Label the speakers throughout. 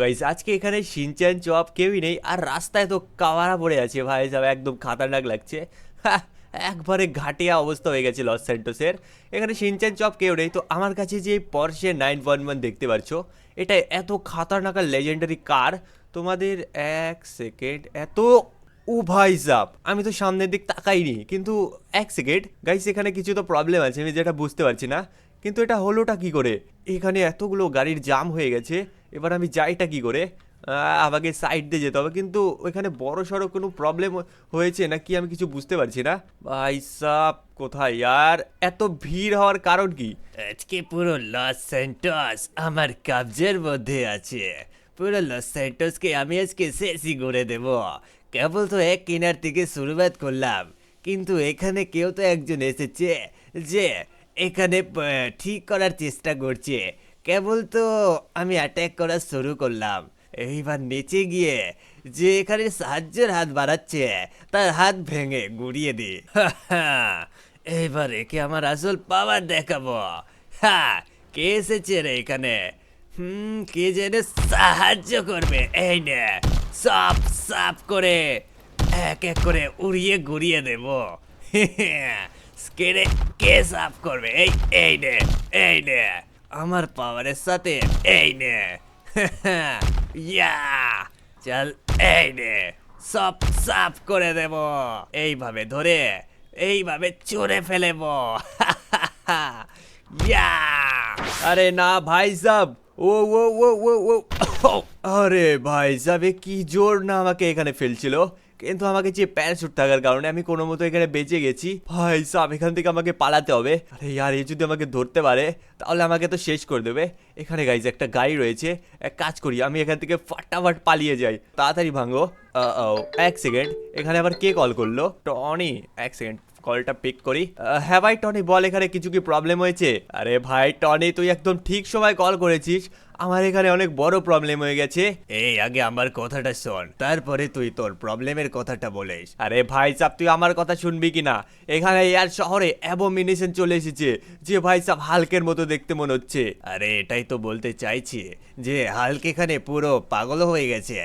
Speaker 1: Guys আজকে এখানে Shinchan chop কেউই নেই আর রাস্তায় তো কাওয়ারা পড়ে আছে ভাই সব একদম খাতারনাক লাগছে। হ্যাঁ, একবারে ঘাটিয়া অবস্থা হয়ে গেছে লস স্যান্টোসের এখানে সিনচান চপ কেউ নেই তো আমার কাছে যে পর্শে নাইন ওয়ান ওয়ান দেখতে পাচ্ছ এটা এত খাতারনাক আর লেজেন্ডারি কার তোমাদের এক সেকেন্ড এত ও ভাই সাব আমি তো সামনের দিক তাকাইনি কিন্তু এক সেকেন্ড গাইস এখানে কিছু তো প্রবলেম আছে আমি যেটা বুঝতে পারছি না কিন্তু এটা হলোটা কি করে? এখানে এতগুলো গাড়ির জাম হয়ে গেছে এবার আমি যাইটা কি করে? আমাকে সাইড দিয়ে যেতে হবে। কিন্তু ওইখানে বড় সড়ো কোনো প্রবলেম হয়েছে নাকি? আমি কিছু বুঝতে পারছি না। ভাই সাব, কোথায়? আর এত ভিড় হওয়ার কারণ কি?
Speaker 2: আজকে পুরো লস সেন্টোস আমার কাবজের মধ্যে আছে। পুরো লস সেন্টোসকে আমি আজকে শেষই করে দেব। কেবল তো এক কিনার থেকে শুরুবাত করলাম। কিন্তু এখানে কেউ তো একজন এসেছে যে এখানে ঠিক করার চেষ্টা করছে। কেবল তো আমি অ্যাটাক করা শুরু করলাম। এইবার নিচে গিয়ে যে এখানে সাহায্যের হাত বাড়াচ্ছে, তার হাত ভেঙে গুড়িয়ে দি। এইবার একে আমার আসল পাওয়ার দেখাবো। হ্যাঁ কে এসেছে রে এখানে? হুম, কে জেনে সাহায্য করবে? এই নে, সাপ সাপ করে এক এক করে উড়িয়ে ঘুরিয়ে দেব। স্কেরে কে সাফ করবে? এই এই নে এই নে। আমার পাওয়ারের সাথে, এই নে। ইয়া চল, এই নে। সব সাফ করে দেব। এইভাবে ধরে, এইভাবে চড়ে ফেলেব। ইয়া
Speaker 1: আরে না, ভাই সাব। ও ও ও ও ও আরে ভাই এ কি জোর না আমাকে এখানে ফেলছিল। কিন্তু আমাকে যে প্যারাশুট থাকার কারণে আমি কোনো মতো এখানে বেঁচে গেছি। ভাই, সাব, এখান থেকে আমাকে পালাতে হবে। আরে ইয়ার, এ যদি আমাকে ধরতে পারে, তাহলে আমাকে তো শেষ করে দেবে। এখানে গাইজ একটা গাড়ি রয়েছে। এক কাজ করি, আমি এখান থেকে ফাটাফাট পালিয়ে যাই। তাড়াতাড়ি ভাঙো। এক সেকেন্ড এখানে আবার কে কল করল? টনি। এক সেকেন্ড কলটা পিক করি। হ্যাঁ ভাই, টনি, বল, এখানে কিছু কি প্রবলেম হয়েছে? আরে ভাই, টনি, তুই একদম ঠিক সময় কল করেছিস। আমার এখানে অনেক বড় প্রবলেম হয়ে গেছে।
Speaker 2: এই আগে আমার কথাটা শোন। তারপরে তুই তোর প্রবলেমের কথাটা বলিস।
Speaker 1: আরে ভাই সাব তুই আমার কথা শুনবি কি না এখানে এয়ার শহরে অ্যাবোমিনেশন চলে এসেছে। যে ভাই সাব হালকের মতো দেখতে মনে হচ্ছে।
Speaker 2: আরে এটাই তো বলতে চাইছি যে হাল্ক এখানে পুরো পাগল হয়ে গেছে।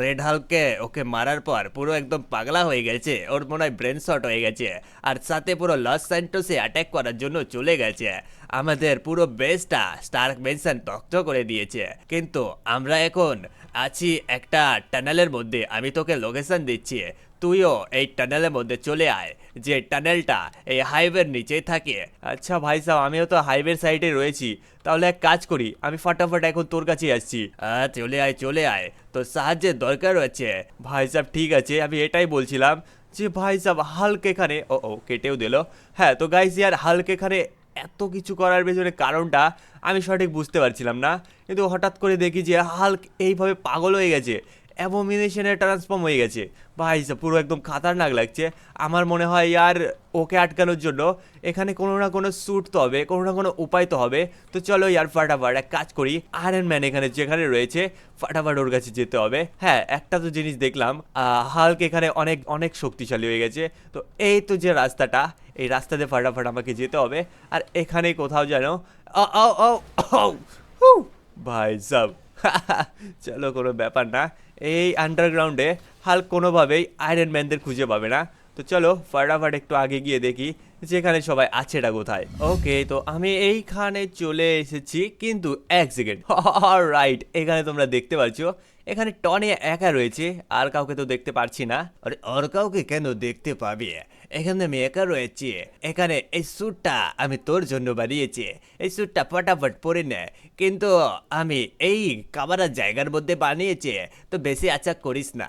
Speaker 2: রেড হালকে ওকে মারার পর পুরো একদম পাগলা হয়ে গেছে। ওর মনে হয় ব্রেন শট হয়ে গেছে। আর সাথে পুরো লস স্যান্টোসে অ্যাটাক করার জন্য চলে গেছে। আমাদের পুরো বেসটা স্টার্ক মেনশন তক্ত করে দিয়েছে। কিন্তু আমরা এখন আছি একটা টানেলের মধ্যে আমি তোকে লোকেশন দিচ্ছি। তুইও এই টানেলের মধ্যে চলে আয় যে টানেলটা এই হাইওয়ের নিচেই থাকে।
Speaker 1: আচ্ছা ভাই সাব আমিও তো হাইওয়ের সাইডে রয়েছি। তাহলে এক কাজ করি আমি ফাটাফাট এখন তোর কাছে আসছি।
Speaker 2: আহ, চলে আয় চলে আয় তোর সাহায্যের দরকার রয়েছে
Speaker 1: ভাই সাহেব ঠিক আছে আমি এটাই বলছিলাম। যে ভাই সাহেব হালক এখানে ও ও কেটেও দিল। হ্যাঁ তো গাইস ইয়ার হালক এখানে এত কিছু করার পেছনে কারণটা আমি সঠিক বুঝতে পারছিলাম না। কিন্তু হঠাৎ করে দেখি যে হাল্ক এইভাবে পাগল হয়ে গেছে। অ্যাবোমিনেশনে ট্রান্সফর্ম হয়ে গেছে। ভাই পুরো একদম খাতারনাক লাগছে। আমার মনে হয় ইয়ার ওকে আটকানোর জন্য এখানে কোনো না কোনো স্যুট তো হবে, কোনো না কোনো উপায় তো হবে। তো চলো ইয়ার ফাটাফাট এক কাজ করি। আয়রন ম্যান এখানে যেখানে রয়েছে, ফাটাফাট ওর কাছে যেতে হবে। হ্যাঁ একটা তো জিনিস দেখলাম হাল্ক এখানে অনেক অনেক শক্তিশালী হয়ে গেছে। তো এই তো যে রাস্তাটা এই রাস্তাতে ফাটাফাট আমাকে যেতে হবে। আর এখানে কোথাও যেন ভাই সাব। চলো, কোনো ব্যাপার না। এই আন্ডারগ্রাউন্ডে হাল কোনোভাবেই আয়রন ম্যানদের খুঁজে পাবে না। তো চলো, ফাটাফাট একটু আগে গিয়ে দেখি যেখানে সবাই আছে আছেটা কোথায়। ওকে তো আমি এইখানে চলে এসেছি, কিন্তু এক সেকেন্ড রাইট এখানে তোমরা দেখতে পাচ্ছ, এখানে টনে একা রয়েছে, আর কাউকে তো দেখতে পারছি না।
Speaker 2: আরে, আর কাউকে কেন দেখতে পাবি? এখানে আমি একা রয়েছি। এখানে এই স্যুটটা আমি তোর জন্য বানিয়েছি। এই স্যুটটা ফটাফট পরে নে। কিন্তু আমি এই কামারার জায়গার মধ্যে বানিয়েছি, তো বেশি আচাক করিস না।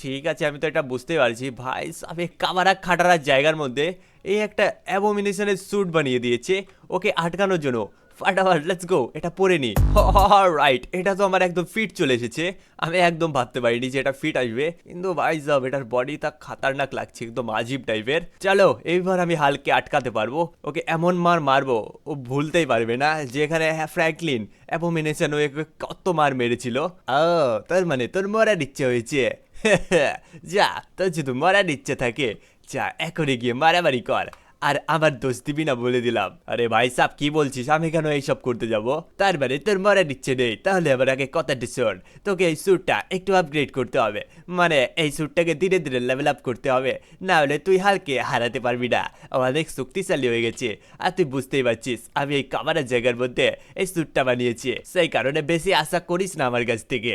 Speaker 1: ঠিক আছে, আমি তো এটা বুঝতে পারছি। ভাই, আমি কামারা খাটারার জায়গার মধ্যে এই একটা অ্যাবোমিনেশনের স্যুট বানিয়ে দিয়েছে। ওকে আটকানোর জন্য। ফাটাফাট লেটস গো এটা পরে নি। রাইট এটা তো আমার একদম ফিট চলে এসেছে। আমি একদম ভাবতে পারিনি যে এটা ফিট আসবে। কিন্তু ভাই সাব এটার বডি তা খাতারনাক লাগছে, একদম আজীব টাইপের চলো, এইবার আমি হালকে আটকাতে পারব। ওকে, এমন মার মারবো, ও ভুলতেই পারবে না, যেখানে হ্যাঁ ফ্র্যাঙ্কলিন অ্যাবোমিনেশন ওকে কত মার মেরেছিল।
Speaker 2: ও, তোর মানে তোর মরার ইচ্ছে হয়েছে। যা, তোর যদি মরার ইচ্ছে থাকে, যা, এখনই গিয়ে মারামারি কর।
Speaker 1: আর আমার দোষ দিবি না বলে দিলাম। আরে ভাই সাহ কি বলছিস? আমি কেন এইসব করতে যাব? তার মানে তোর মরার ইচ্ছে নেই। তাহলে আমার আগে কথাটা শোন। তোকে এই স্যুটটা একটু আপগ্রেড করতে হবে। মানে এই স্যুটটাকে ধীরে ধীরে লেভেল আপ করতে হবে। না হলে তুই হালকে হারাতে পারবি না। অনেক শক্তিশালী হয়ে গেছে। আর তুই বুঝতেই পারছিস, আমি এই কামারের জায়গার মধ্যে এই স্যুটটা বানিয়েছি। সেই কারণে বেশি আশা করিস না আমার কাছ থেকে।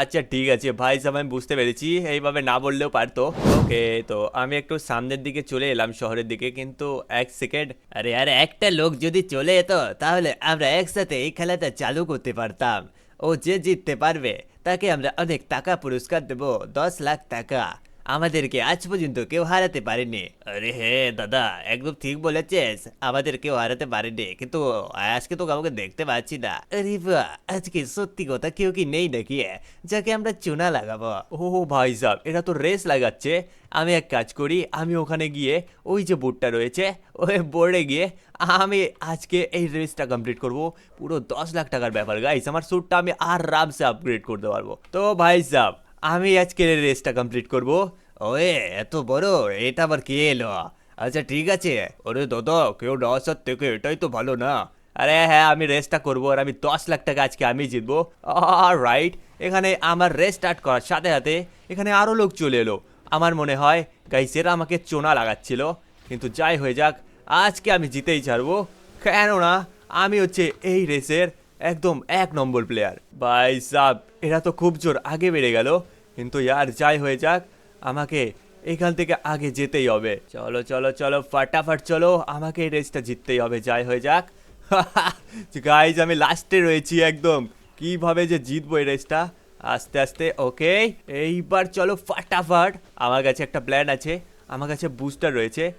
Speaker 1: আচ্ছা ঠিক আছে। ভাই সাহেব আমি বুঝতে পেরেছি। এইভাবে না বললেও পারতো। ওকে, তো আমি একটু সামনের দিকে চলে এলাম শহরের দিকে, কিন্তু এক সেকেন্ড।
Speaker 2: আরে আরে, একটা লোক যদি চলে যেত, তাহলে আমরা একসাথে এই খেলাটা চালু করতে পারতাম। ও যে জিততে পারবে, তাকে আমরা অনেক টাকা পুরস্কার দেব, দশ লাখ টাকা। আমাদেরকে আজ পর্যন্ত কেউ হারাতে পারেনি। আরে হে দাদা, একদম ঠিক বলেছিস। আমাদের কেউ হারাতে পারেনি, কিন্তু আজকে তো কাউকে দেখতে পাচ্ছি না। আরে বাহ, আজকে সত্যি কথা কেউ কি নেই নাকি? যাকে আমরা চুনা লাগাবো।
Speaker 1: ও ভাই সাহেব এটা তো রেস লাগাচ্ছে। আমি এক কাজ করি, আমি ওখানে গিয়ে ওই যে বোর্ডটা রয়েছে, ওই বোর্ডে গিয়ে আমি আজকে এই রেসটা কমপ্লিট করব। পুরো দশ লাখ টাকার ব্যাপার গাইস আমার স্যুটটা আমি আরামসে আপগ্রেড করতে পারব। তো ভাই সাহেব আমি আজকে এই রেসটা কমপ্লিট করব।
Speaker 2: ওয়ে, এত বড়? এটা আবার কে এলো? আচ্ছা ঠিক আছে।
Speaker 1: ওরে দাদা, কেউ না থেকে এটাই তো ভালো না। আরে হ্যাঁ আমি রেসটা করব আর আমি দশ লাখ টাকা আজকে আমি জিতবো। রাইট এখানে আমার রেস স্টার্ট করার সাথে সাথে এখানে আরও লোক চলে এলো। আমার মনে হয় গাইসেরা আমাকে চোনা লাগাচ্ছিল। কিন্তু যাই হয়ে যাক, আজকে আমি জিতেই ছাড়বো। কেননা, আমি হচ্ছে এই রেসের একদম এক নম্বর প্লেয়ার ভাই সাব, এরা তো খুব জোর আগে বেড়ে গেল। কিন্তু ইয়ার, যাই হয়ে যাক আমাকে এখান থেকে আগে যেতেই হবে। চলো চলো চলো, ফাটাফাট চলো, আমাকে এই রেসটা জিততেই হবে। যাই হয়ে যাক। গাইজ আমি লাস্টে রয়েছি একদম। কীভাবে যে জিতবো এই রেসটা আস্তে আস্তে ওকে এইবার চলো ফাটাফাট। আমার কাছে একটা প্ল্যান আছে। আমার কাছে বুস্টার রয়েছে।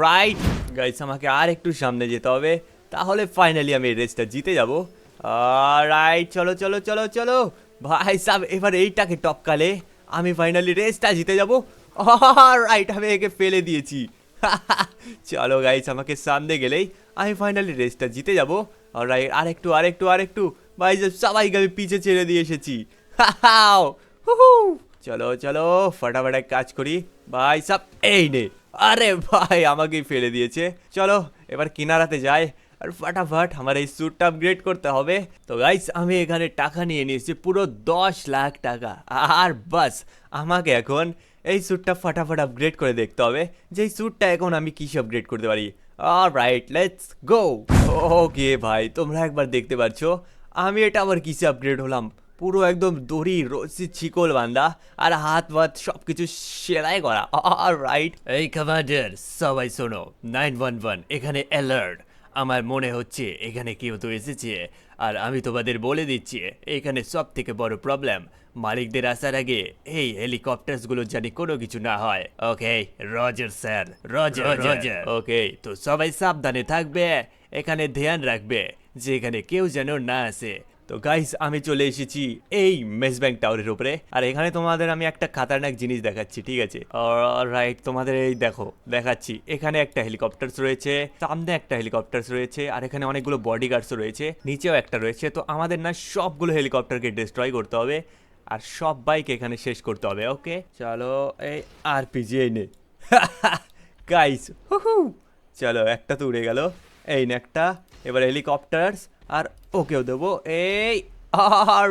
Speaker 1: রাইট গাইজ আমাকে আর একটু সামনে যেতে হবে। তাহলে ফাইনালি আমি এই রেসটা জিতে যাব। রাইট চলো চলো চলো চলো। ভাই সাহেব এবার এইটাকে টপকালে। আমি ফাইনালি রেসটা জিতে যাব। রাইট আমি একে ফেলে দিয়েছি। চলো গাইস আমাকে সামনে গেলেই আমি ফাইনালি রেসটা জিতে যাব। রাইট আরেকটু আরেকটু আরেকটু। ভাই সবাইকে আমি পিছে ছেড়ে দিয়ে এসেছি। চলো চলো, ফটাফট এক কাজ করি। ভাই, সাব এই নে। আরে ভাই, আমাকেই ফেলে দিয়েছে। চলো, এবার কিনারাতে যাই। আর ফাটাফাট আমার এই স্যুটটা আপগ্রেড করতে হবে। তো গাইস আমি এখানে টাকা নিয়ে নিয়েছি, পুরো দশ লাখ টাকা। আর বাস, আমাকে এখন এই স্যুটটা ফাটাফাট আপগ্রেড করে দেখতে হবে যে এই স্যুটটা এখন আমি কিসে আপগ্রেড করতে পারি। আর রাইট লেটস গো ওকে ভাই, তোমরা একবার দেখতে পাচ্ছ, আমি এটা আবার কিসে আপগ্রেড হলাম? পুরো একদম দড়ি রসি চিকল বান্দা আর হাত ভাত সব কিছু সেলাই করা। আর রাইট
Speaker 2: এই কমান্ডার সবাই শোনো নাইন ওয়ান ওয়ান এখানে অ্যালার্ট আমার মনে হচ্ছে এখানে কেউ তো এসেছে। আর আমি তোমাদের বলে দিচ্ছি এখানে সব থেকে বড় প্রবলেম মালিকদের আসার আগে এই হেলিকপ্টারসগুলো জানি কোনো কিছু না হয়। Okay roger sir roger roger okay তো সবাই সাবধানে থাকবে এখানে ধ্যান রাখবে যে এখানে কেউ যেন না আসে।
Speaker 1: তো গাইস আমি চলে এসেছি এই মেস ব্যাংক টাওয়ারের উপরে। আর এখানে তোমাদের আমি একটা খাতারনাক জিনিস দেখাচ্ছি, ঠিক আছে? রাইট তোমাদের এই দেখো, দেখাচ্ছি। এখানে একটা হেলিকপ্টারস রয়েছে, সামনে একটা হেলিকপ্টারস রয়েছে, আর এখানে অনেকগুলো বডি গার্ডসও রয়েছে, নিচেও একটা রয়েছে। তো আমাদের না সবগুলো হেলিকপ্টারকে ডিস্ট্রয় করতে হবে, আর সব বাইক এখানে শেষ করতে হবে ওকে চলো, এই আর পিজিয়ে নে। গাইস হু চলো, একটা তো উড়ে গেল। এই না একটা, এবার হেলিকপ্টারস আর ওকেও দেবো। এই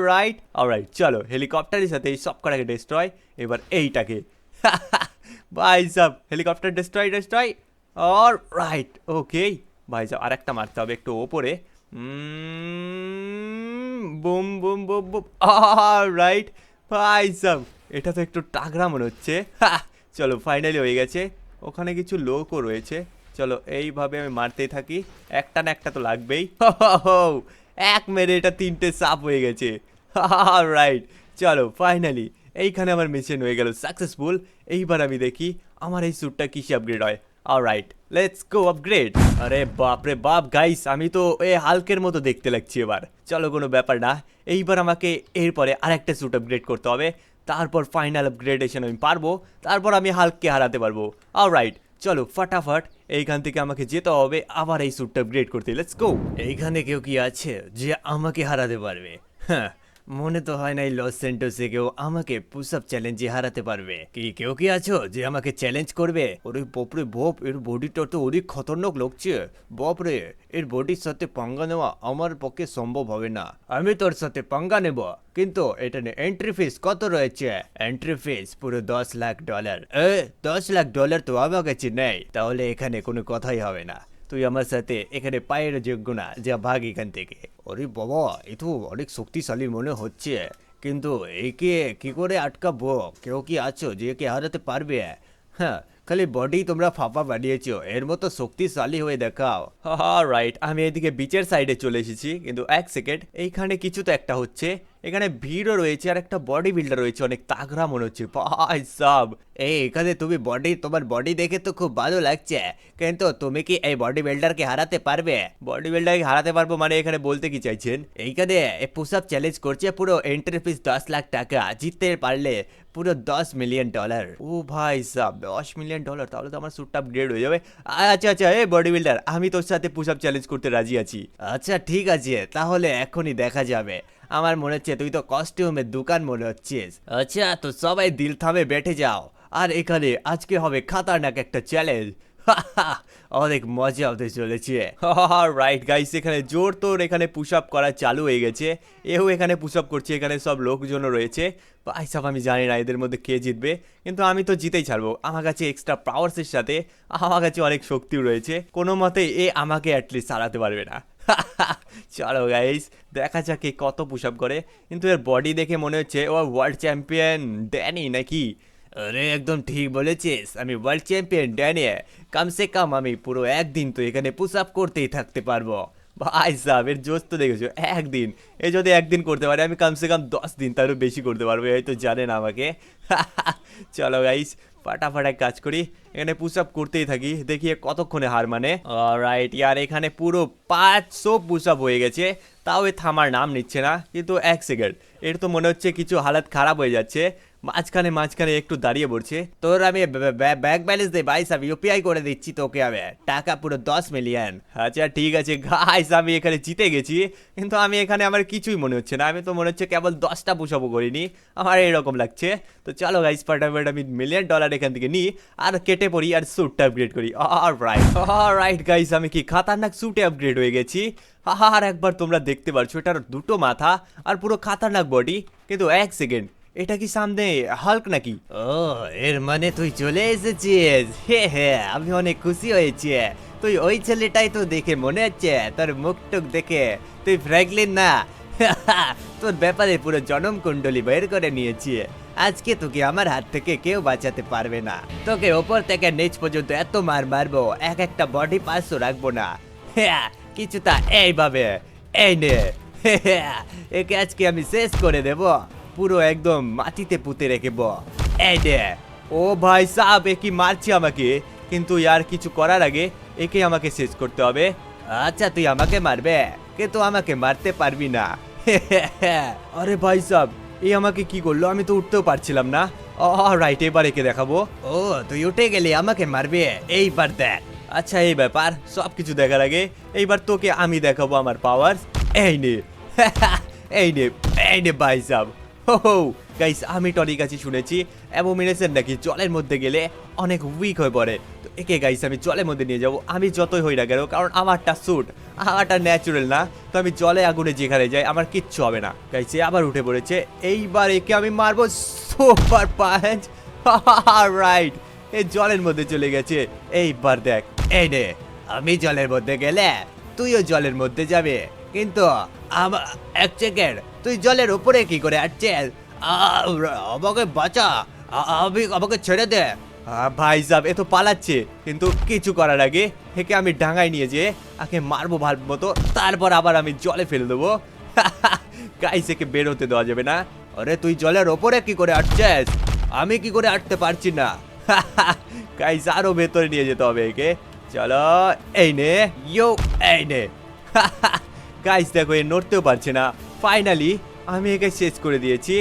Speaker 1: রাইট রাইট চলো, হেলিকপ্টারের সাথে এই সব কটাকে ডিস্ট্রয় এবার এইটাকে। ভাই sub, helicopter destroy destroy or right okay ভাই সাব আর একটা মারতে হবে একটু ওপরে। Boom boom boom boom right ভাই সাব, এটা তো একটু টাগরা মনে হচ্ছে। চলো ফাইনালি হয়ে গেছে। ওখানে কিছু লোকও রয়েছে। চলো, এইভাবে আমি মারতেই থাকি। একটা না একটা তো লাগবেই। এক মেরে এটা তিনটে সাপ হয়ে গেছে। রাইট চলো ফাইনালি এইখানে আমার মিশন হয়ে গেল সাকসেসফুল এইবার আমি দেখি আমার এই স্যুটটা কিসে আপগ্রেড হয়। রাইট লেটস গো আপগ্রেড আরে বাপ রে বাপ গাইস আমি তো এ হালকের মতো দেখতে লাগছি এবার। চলো, কোনো ব্যাপার না, এইবার আমাকে এরপরে আরেকটা স্যুট আপগ্রেড করতে হবে। তারপর ফাইনাল আপগ্রেডেশন আমি পারব, তারপর আমি হালককে হারাতে পারব। রাইট চলো, ফাটাফাট এইখান থেকে আমাকে যেতে হবে, আবার এই স্যুটটা আপগ্রেড করতে। লেটস গো
Speaker 2: এইখানে কেউ কি আছে যে আমাকে হারাতে পারবে? হ্যাঁ। মনে তো হয় না এই লস সেন্টোসে কেউ আমাকে পুশ আপ চ্যালেঞ্জে হারাতে পারবে। কি, কেউ কি আছো যে আমাকে চ্যালেঞ্জ করবে? ওরে বপরে বাপ, এর বডিটা তো অনেক খতরনাক লাগছে। বাপরে, এর বডির সাথে পাঙ্গা নেওয়া আমার পক্ষে সম্ভব হবে না। আমি তোর সাথে পাঙ্গা নেব। কিন্তু এটা এন্ট্রি ফিস কত রয়েছে? এন্ট্রি ফিস পুরো দশ লাখ ডলার এ, দশ লাখ ডলার তো আমার কাছে নেই তাহলে এখানে কোনো কথাই হবে না। তুই আমার সাথে এখানে পায়ের যোগ্য না যা ভাগ এখান থেকে। আরে বাবা এ তো অনেক শক্তিশালী মনে হচ্ছে। কিন্তু একে কি করে আটকাবো? কেউ কি আছো যে একে হারাতে পারবে? হ্যাঁ খালি বডি তোমরা ফাঁপা বানিয়েছো এর মতো শক্তিশালী হয়ে দেখাও।
Speaker 1: রাইট আমি এদিকে বিচের সাইডে চলে এসেছি। কিন্তু এক সেকেন্ড এইখানে কিছু তো একটা হচ্ছে। এখানে ভিড়ও রয়েছে আর একটা বডি বিল্ডার রয়েছে, অনেক তাগড়া মনে হচ্ছে। ভাই সাব,
Speaker 2: এই এখানে তুমি বডি তোমার বডি দেখে তো খুব ভালো লাগছে। কিন্তু তুমি কি এই বডি বিল্ডারকে হারাতে পারবে?
Speaker 1: বডি বিল্ডারকে হারাতে পারব মানে এখানে বলতে কি চাইছেন?
Speaker 2: এইখানে পুশ আপ চ্যালেঞ্জ করছে পুরো এন্ট্রি ফিস দশ লাখ টাকা, জিততে পারলে পুরো দশ মিলিয়ন ডলার
Speaker 1: ও ভাই সাব, দশ মিলিয়ন ডলার তাহলে তো আমার স্যুটটা আপগ্রেড হয়ে যাবে। আচ্ছা আচ্ছা এই বডি বিল্ডার আমি তোর সাথে পুশ আপ চ্যালেঞ্জ করতে রাজি আছি।
Speaker 2: আচ্ছা ঠিক আছে, তাহলে এখনই দেখা যাবে। আমার মনে হচ্ছে তুই তো কস্টিউমের দোকান মনে হচ্ছিস। আচ্ছা তো সবাই দিল থামে বেঠে যাও। আর এখানে আজকে হবে খাতারনাক একটা চ্যালেঞ্জ অনেক মজা হতে চলেছে।
Speaker 1: রাইট গাইস এখানে জোর তোর এখানে পুশ আপ করা চালু হয়ে গেছে। এও এখানে পুশ আপ করছে, এখানে সব লোকজনও রয়েছে। ভাই, সব আমি জানি না, এদের মধ্যে কে জিতবে। কিন্তু আমি তো জিতেই ছাড়বো। আমার কাছে এক্সট্রা পাওয়ার্সের সাথে আমার কাছে অনেক শক্তিও রয়েছে। কোনো মতে এ আমাকে অ্যাটলিস্ট হারাতে পারবে না। চলো গাইস দেখা যাক কে কত পুশ আপ করে। কিন্তু এর বডি দেখে মনে হচ্ছে ও ওয়ার্ল্ড চ্যাম্পিয়ন ড্যানি নাকি?
Speaker 2: আরে একদম ঠিক বলেছিস, আমি ওয়ার্ল্ড চ্যাম্পিয়ন ড্যানি কমসে কম আমি পুরো একদিন তো এখানে পুশ আপ করতেই থাকতে পারব।
Speaker 1: ভাই সাহেব, এর জোস তো দেখেছ, একদিন। এ যদি একদিন করতে পারে, আমি কমসে কম দশ দিন তারও বেশি করতে পারব এই তো জানেন আমাকে। চলো গাইস ফাটাফাটায় কাজ করি এখানে পুশ আপ করতেই থাকি দেখি কতক্ষণে হার মানে রাইট ইয়ার এখানে পুরো পাঁচশো পুশ আপ হয়ে গেছে তাও এ থামার নাম নিচ্ছে না কিন্তু এক সেকেন্ড এর তো মনে হচ্ছে কিছু হালাত খারাপ হয়ে যাচ্ছে মাঝখানে মাঝখানে একটু দাঁড়িয়ে পড়ছে।
Speaker 2: তোর আমি ব্যাংক ব্যালেন্স দে, ভাই সাহেব ইউপিআই করে দিচ্ছি তোকে আমি। টাকা পুরো দশ মিলিয়ন
Speaker 1: আচ্ছা ঠিক আছে গাইস আমি এখানে জিতে গেছি। কিন্তু আমি এখানে আমার কিছুই মনে হচ্ছে না। আমি তো মনে হচ্ছে কেবল দশটা পুষাবো করিনি। আমার এরকম লাগছে। তো চলো গাইস ফাটাফাট আমি মিলিয়ন ডলার এখান থেকে নিই আর কেটে পড়ি আর স্যুটটা আপগ্রেড করি। আর রাইট রাইট গাইস আমি কি খাতারনাক স্যুটে আপগ্রেড হয়ে গেছি? আর একবার তোমরা দেখতে পারছ, এটার দুটো মাথা আর পুরো খাতারনাক বডি কিন্তু এক সেকেন্ড এটা কি সামনে হাল্ক নাকি?
Speaker 2: ও, এর মানে তুই চলে এসেছিস। হে হে, আমি অনেক খুশি হয়েছি। তুই ওই ছেলেটাই তো দেখে মনে হচ্ছে, তোর মুখ টুক দেখে। তুই ফ্র্যাঙ্কলিন না। তোর ব্যাপারে পুরো জনম কুণ্ডলী বের করে নিয়েছি। আজকে তোকে আমার হাত থেকে কেউ বাঁচাতে পারবে না। তোকে ওপর থেকে নিচ পর্যন্ত এত মার মারবো, এক একটা বডি পাঁচশো রাখব না। হ্যাঁ কিছুটা এইভাবে। এই নে। একে আজকে আমি শেষ করে দেবো। পুরো একদম মাটিতে পুঁতে রেখেব এই দে।
Speaker 1: ও ভাই সাহেব এ কি মারছে আমাকে? কিন্তু ইয়ার কিছু করার আগে একে আমাকে শেষ করতে হবে।
Speaker 2: আচ্ছা তুই আমাকে মারবে? কিন্তু আমাকে মারতে পারবি না।
Speaker 1: আরে ভাই সাহেব এই আমাকে কি করল? আমি তো উঠতেও পারছিলাম না। রাইট এবার একে দেখাবো।
Speaker 2: ও, তুই উঠে গেলি আমাকে মারবে। এইবার দেখ।
Speaker 1: আচ্ছা এই ব্যাপার সব কিছু দেখার আগে এইবার তোকে আমি দেখাবো আমার পাওয়ার এই নে। এই নে এই নে ভাই সাহেব হো গাইস আমি টনির কাছে শুনেছি অ্যাবোমিনেশন নাকি জলের মধ্যে গেলে অনেক উইক হয়ে পড়ে। তো একে গাইস আমি জলের মধ্যে নিয়ে যাব। আমি যতই হই না কেন, কারণ আমারটা স্যুট আমারটা ন্যাচুরাল না, তো আমি জলে আগুনে যেখানে যাই, আমার কিচ্ছু হবে না। গাইছে আবার উঠে পড়েছে। এইবার একে আমি মারবো সুপার পাঞ্চ রাইট এ জলের মধ্যে চলে গেছে। এইবার দেখ,
Speaker 2: এই নে, আমি জলের মধ্যে গেলে তুইও জলের মধ্যে যাবে। কিন্তু আমা এক সেকেন্ড তুই জলের উপরে কি করে আসছিস আমাকে বাঁচা। আমি, আমাকে ছেড়ে দে।
Speaker 1: ভাই সাহেব এ তো পালাচ্ছে। কিন্তু কিছু করার আগে একে আমি ডাঙায় নিয়ে যেয়ে আগে মারবো ভালো মতো। তারপর আবার আমি জলে ফেলে দেবো। গাইস, একে বের হতে দেওয়া যাবে না।
Speaker 2: আরে, তুই জলের ওপরে কি করে আটছিস আমি কি করে আটতে পারছি না?
Speaker 1: গাইস, আরও ভেতরে নিয়ে যেতে হবে একে। চলো, এই নে। ইউ এই নে। গাইস দেখো, এ নড়তেও পারছে না। ফাইনালি আমি একে শেষ করে দিয়েছি।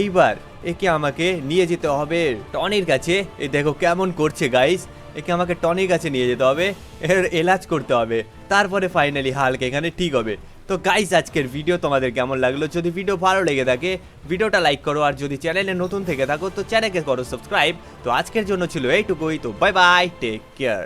Speaker 1: এইবার একে আমাকে নিয়ে যেতে হবে টনির কাছে। এ দেখো কেমন করছে গাইস একে আমাকে টনির কাছে নিয়ে যেতে হবে। এর এলাজ করতে হবে। তারপরে ফাইনালি হালকে এখানে ঠিক হবে। তো গাইজ আজকের ভিডিও তোমাদের কেমন লাগল? যদি ভিডিও ভালো লেগে থাকে ভিডিওটা লাইক করো। আর যদি চ্যানেলে নতুন থেকে থাকো, তো চ্যানেলকে করো সাবস্ক্রাইব তো আজকের জন্য ছিল এইটুকুই। তো বাই বাই টেক কেয়ার